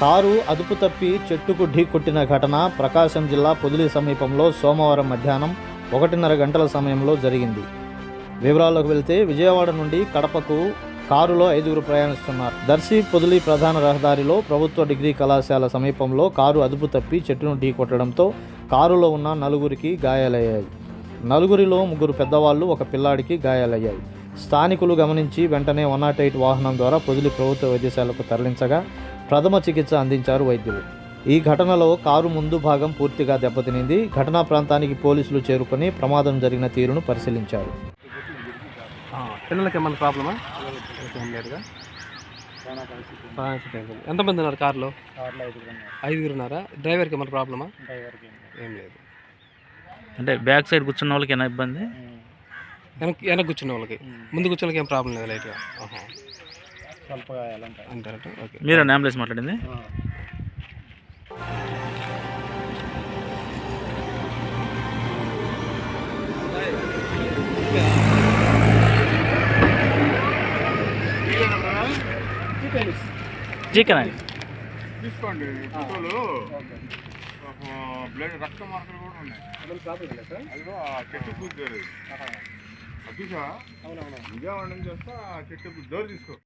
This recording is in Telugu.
కారు అదుపు తప్పి చెట్టుకు ఢీ కొట్టిన ఘటన ప్రకాశం జిల్లా పొదిలి సమీపంలో సోమవారం మధ్యాహ్నం ఒకటిన్నర గంటల సమయంలో జరిగింది. వివరాల్లోకి వెళ్తే విజయవాడ నుండి కడపకు కారులో ఐదుగురు ప్రయాణిస్తున్నారు. దర్శి పొదిలి ప్రధాన రహదారిలో ప్రభుత్వ డిగ్రీ కళాశాల సమీపంలో కారు అదుపు తప్పి చెట్టును ఢీ కొట్టడంతో కారులో ఉన్న నలుగురికి గాయాలయ్యాయి. నలుగురిలో ముగ్గురు పెద్దవాళ్ళు ఒక పిల్లాడికి గాయాలయ్యాయి. స్థానికులు గమనించి వెంటనే వన్ నాట్ ఎయిట్ వాహనం ద్వారా పొదిలి ప్రభుత్వ వైద్యశాలకు తరలించగా ప్రథమ చికిత్స అందించారు వైద్యులు. ఈ ఘటనలో కారు ముందు భాగం పూర్తిగా దెబ్బతినింది. ఘటనా ప్రాంతానికి పోలీసులు చేరుకొని ప్రమాదం జరిగిన తీరును పరిశీలించారు. పిల్లలకి ఏమన్నా ప్రాబ్లమా. ఎంతమంది ఉన్నారు కార్లో? ఐదుగురు ఉన్నారా. డ్రైవర్కి ఏమన్నా ప్రాబ్లమా? ఏం లేదు. అంటే బ్యాక్ సైడ్ కూర్చున్న వాళ్ళకి ఏమైనా ఇబ్బంది? వెనక్కి వెనక కూర్చున్న వాళ్ళకి. ముందు కూర్చున్న వాళ్ళకి ఏం ప్రాబ్లం లేదు లైట్గా. అంతేనట ఓకే. మీరు అంబులెన్స్ మాట్లాడింది. చికెన్ అండి తీసుకోండి ఫోటోలు. బ్లడ్ రక్త మార్కులు కూడా ఉన్నాయి. అదిగో ఆ చెట్టు పూజ అది చూసా విజయవాడ నుంచి వస్తే ఆ చెట్టు డోర్ తీసుకో.